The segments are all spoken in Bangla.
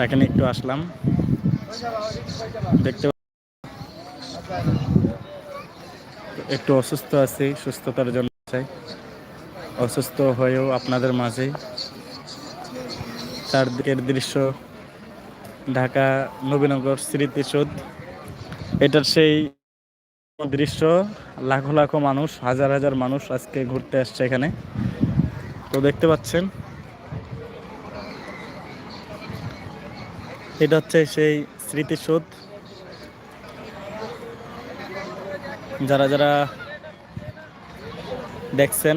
তাকে নিয়ে একটু আসলাম। দেখতে একটু অসুস্থ আছি, সুস্থতার জন্য চাই। অসুস্থ হয়েও আপনাদের মাঝে। চারদিকের দৃশ্য ঢাকা নবীনগর স্মৃতিসৌধ। এটার সেই দৃশ্য, লাখো লাখো মানুষ, হাজার হাজার মানুষ আজকে ঘুরতে আসছে এখানে। তো দেখতে পাচ্ছেন এটা হচ্ছে সেই স্মৃতিসৌধ। যারা যারা দেখছেন,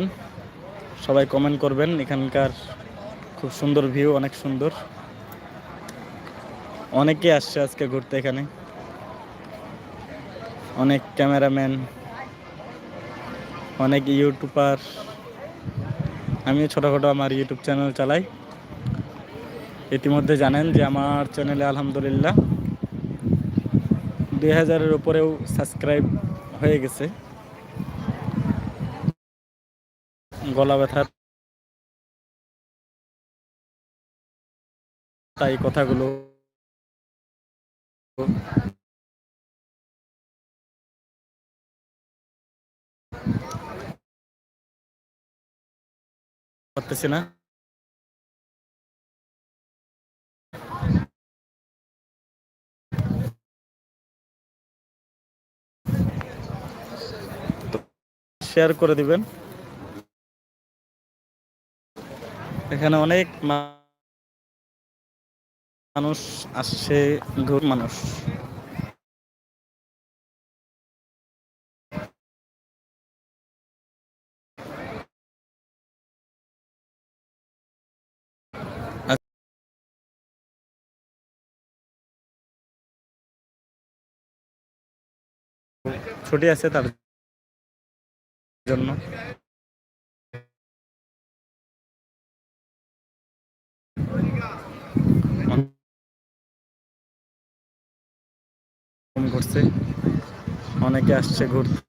সবাই কমেন্ট করবেন। এখানকার খুব সুন্দর ভিউ অনেক সুন্দর। অনেকে আসছে আজকে ঘুরতে এখানে। অনেক ক্যামেরাম্যান অনেক ইউটিউবার আমিও ছোটোখাটো আমার ইউটিউব চ্যানেল চালাই। ইতিমধ্যে জানেন যে আমার চ্যানেলে আলহামদুলিল্লাহ দুই হাজারের উপরেও সাবস্ক্রাইব হয়ে গেছে। গলা ব্যথার তাই কথাগুলো। করতেছি না। শেয়ার করে দিবেন। এখানে অনেক মানুষ আসছে ঘুর মানুষ। ছুটি আছে তার জন্য। ঘুরছে অনেকে আসছে ঘুরতে।